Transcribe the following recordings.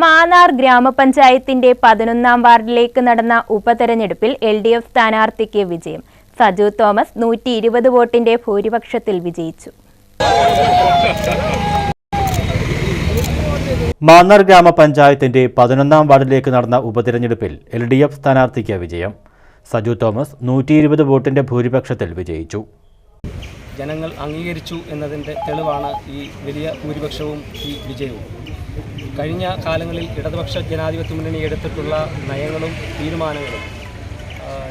മാന്നാർ ഗ്രാമപഞ്ചായത്തിന്റെ പതിനൊന്നാം വാർഡിലേക്ക് നടന്ന ഉപതെരഞ്ഞെടുപ്പിൽ എൽ ഡി എഫ് സ്ഥാനാർത്ഥിക്ക് വിജയം. സജു തോമസ് നൂറ്റി ഇരുപത് വോട്ടിന്റെ ഭൂരിപക്ഷത്തിൽ വിജയിച്ചു. മാന്നാർ ഗ്രാമപഞ്ചായത്തിന്റെ പതിനൊന്നാം വാർഡിലേക്ക് നടന്ന ഉപതെരഞ്ഞെടുപ്പിൽ എൽ ഡി എഫ് സ്ഥാനാർത്ഥിക്ക് വിജയം. സജു തോമസ് നൂറ്റി ഇരുപത് വോട്ടിന്റെ ഭൂരിപക്ഷത്തിൽ വിജയിച്ചു. ജനങ്ങൾ അംഗീകരിച്ചു എന്നതിന്റെ തെളിവാണ് ഈ വലിയ ഭൂരിപക്ഷവും ഈ വിജയവും. കഴിഞ്ഞ കാലങ്ങളിൽ ഇടതുപക്ഷ ജനാധിപത്യ മുന്നണി എടുത്തിട്ടുള്ള നയങ്ങളും തീരുമാനങ്ങളും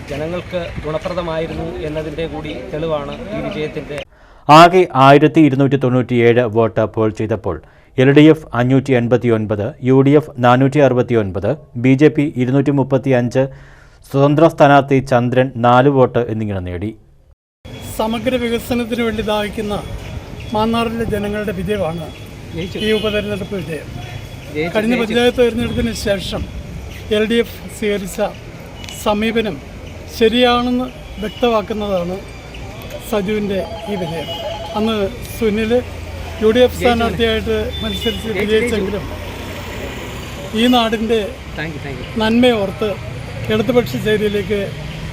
ജനങ്ങൾക്ക് ഗുണപ്രദമായിരുന്നു എന്നതിന്റെ കൂടി തെളിവാണ് ഈ വിജയത്തിന്റെ. ആകെ ആയിരത്തി ഇരുന്നൂറ്റി തൊണ്ണൂറ്റിയേഴ് വോട്ട് പോൾ ചെയ്തപ്പോൾ എൽ ഡി എഫ് അഞ്ഞൂറ്റി എൺപത്തി ഒൻപത് യു ഡി എഫ് നാനൂറ്റി അറുപത്തി ഒൻപത് ബി ജെ പി ഇരുന്നൂറ്റി മുപ്പത്തി അഞ്ച് സ്വതന്ത്ര സ്ഥാനാർത്ഥി ചന്ദ്രൻ നാല് വോട്ട് എന്നിങ്ങനെ നേടി. സമഗ്ര വികസനത്തിന് വേണ്ടി ദാഹിക്കുന്ന മാന്നാറിലെ ജനങ്ങളുടെ വിജയമാണ് ഈ ഉപതെരഞ്ഞെടുപ്പ് വിജയം. കഴിഞ്ഞ പഞ്ചായത്ത് തെരഞ്ഞെടുപ്പിന് ശേഷം എൽ ഡി എഫ് സ്വീകരിച്ച സമീപനം ശരിയാണെന്ന് വ്യക്തമാക്കുന്നതാണ് സജുവിന്റെ ഈ വിജയം അന്ന് സുനിൽ യു ഡി എഫ് സ്ഥാനാർത്ഥിയായിട്ട് മത്സരിച്ച് വിജയിച്ചെങ്കിലും ഈ നാടിന്റെ നന്മയോർത്ത് ഇടതുപക്ഷ ചേരിയിലേക്ക്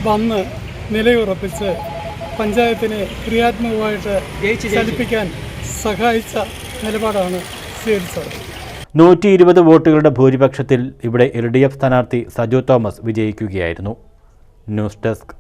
വന്ന് നിലയുറപ്പിച്ച് പഞ്ചായത്തിനെ ക്രിയാത്മകമായിട്ട് ചലിപ്പിക്കാൻ സഹായിച്ച നിലപാടാണ് സ്വീകരിച്ചത്. നൂറ്റി ഇരുപത് വോട്ടുകളുടെ ഭൂരിപക്ഷത്തിൽ ഇവിടെ എൽ ഡി എഫ് സ്ഥാനാർത്ഥി സജു തോമസ് വിജയിക്കുകയായിരുന്നു. News desk